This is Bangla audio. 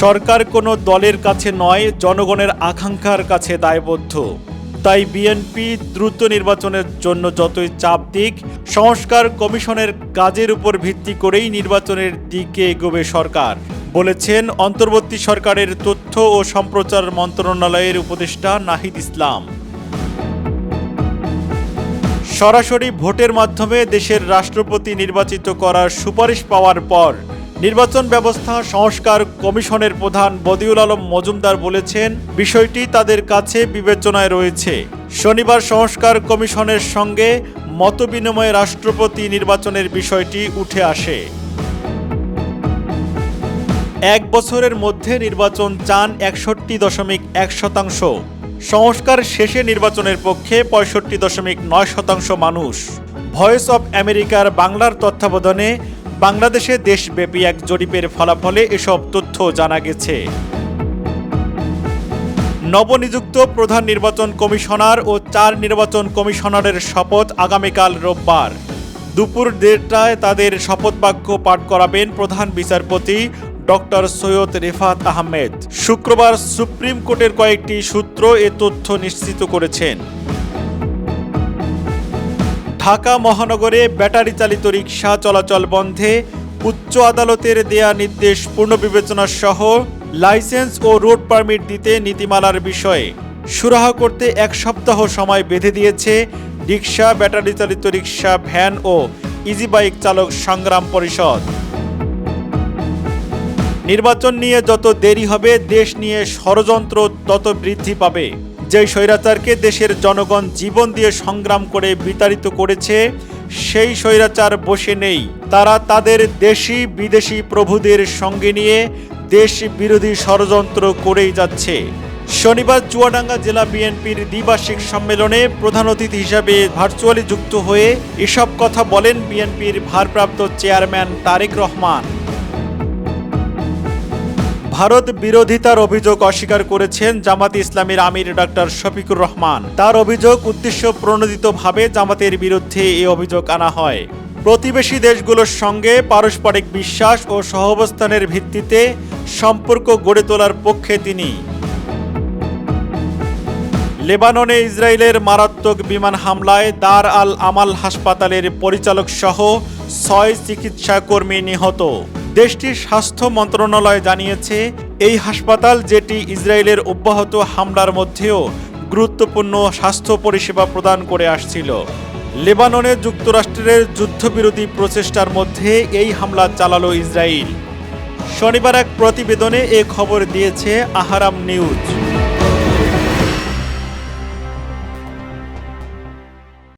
সরকার কোনো দলের কাছে নয়, জনগণের আকাঙ্ক্ষার কাছে দায়বদ্ধ। তাই বিএনপি দ্রুত নির্বাচনের জন্য যতই চাপ দিক, সংস্কার কমিশনের কাজের উপর ভিত্তি করেই নির্বাচনের দিকে এগোবে সরকার, বলেছেন অন্তর্বর্তী সরকারের তথ্য ও সম্প্রচার মন্ত্রণালয়ের উপদেষ্টা নাহিদ ইসলাম। সরাসরি ভোটের মাধ্যমে দেশের রাষ্ট্রপতি নির্বাচিত করার সুপারিশ পাওয়ার পর নির্বাচন ব্যবস্থা সংস্কার কমিশনের প্রধান বদিউল আলম মজুমদার বলেছেন, বিষয়টি তাদের কাছে বিবেচনায় রয়েছে। শনিবার সংস্কার কমিশনের সঙ্গে মতবিনিময়ে রাষ্ট্রপতি নির্বাচনের বিষয়টি উঠে আসে। এক বছরের মধ্যে নির্বাচন চান একষট্টি দশমিক এক শতাংশ। সংস্কার শেষে নির্বাচনের পক্ষে পঁয়ষট্টি দশমিক নয় শতাংশ মানুষ। ভয়েস অব আমেরিকার বাংলার তত্ত্বাবধানে বাংলাদেশে দেশব্যাপী এক জরিপের ফলাফলে এসব তথ্য জানা গেছে। নবনিযুক্ত প্রধান নির্বাচন কমিশনার ও চার নির্বাচন কমিশনারের শপথ আগামীকাল রোববার। দুপুর দেড়টায় তাদের শপথ বাক্য পাঠ করাবেন প্রধান বিচারপতি ডক্টর সৈয়দ রেফাত আহমেদ। শুক্রবার সুপ্রিম কোর্টের কয়েকটি সূত্র এ তথ্য নিশ্চিত করেছেন। ঢাকা মহানগরে ব্যাটারি চালিত রিক্সা চলাচল বন্ধে উচ্চ আদালতের দেয়া নির্দেশ পুনর্বিবেচনা সহ লাইসেন্স ও রোড পারমিট দিতে নীতিমালার বিষয়ে সুরাহা করতে এক সপ্তাহ সময় বেঁধে দিয়েছে রিক্সা ব্যাটারি চালিত রিক্সা ভ্যান ও ইজি বাইক চালক সংগ্রাম পরিষদ। নির্বাচন নিয়ে যত দেরি হবে, দেশ নিয়ে ষড়যন্ত্র তত বৃদ্ধি পাবে। যেই স্বৈরাচারকে দেশের জনগণ জীবন দিয়ে সংগ্রাম করে বিতাড়িত করেছে, সেই স্বৈরাচার বসে নেই। তারা তাদের দেশি বিদেশি প্রভুদের সঙ্গে নিয়ে দেশ বিরোধী ষড়যন্ত্র করেই যাচ্ছে। শনিবার চুয়াডাঙ্গা জেলা বিএনপির দ্বিবার্ষিক সম্মেলনে প্রধান অতিথি হিসাবে ভার্চুয়ালি যুক্ত হয়ে এসব কথা বলেন বিএনপির ভারপ্রাপ্ত চেয়ারম্যান তারেক রহমান। ভারত বিরোধিতার অভিযোগ অস্বীকার করেছেন জামাত ইসলামের আমির ডাক্তার শফিকুর রহমান। তার অভিযোগ উদ্দেশ্য প্রণোদিতভাবে জামাতের বিরুদ্ধে এ অভিযোগ আনা হয়। প্রতিবেশী দেশগুলোর সঙ্গে পারস্পরিক বিশ্বাস ও সহাবস্থানের ভিত্তিতে সম্পর্ক গড়ে তোলার পক্ষে তিনি। লেবাননে ইসরায়েলের মারাত্মক বিমান হামলায় দার আল আমাল হাসপাতালের পরিচালক সহ ছয় চিকিৎসা কর্মী নিহত। দেশটির স্বাস্থ্য মন্ত্রণালয় জানিয়েছে, এই হাসপাতাল যেটি ইসরায়েলের অব্যাহত হামলার মধ্যেও গুরুত্বপূর্ণ স্বাস্থ্য পরিষেবা প্রদান করে আসছিল। লেবাননে যুক্তরাষ্ট্রের যুদ্ধবিরোধী প্রচেষ্টার মধ্যে এই হামলা চালালো ইসরায়েল। শনিবার এক প্রতিবেদনে এ খবর দিয়েছে আহারাম নিউজ।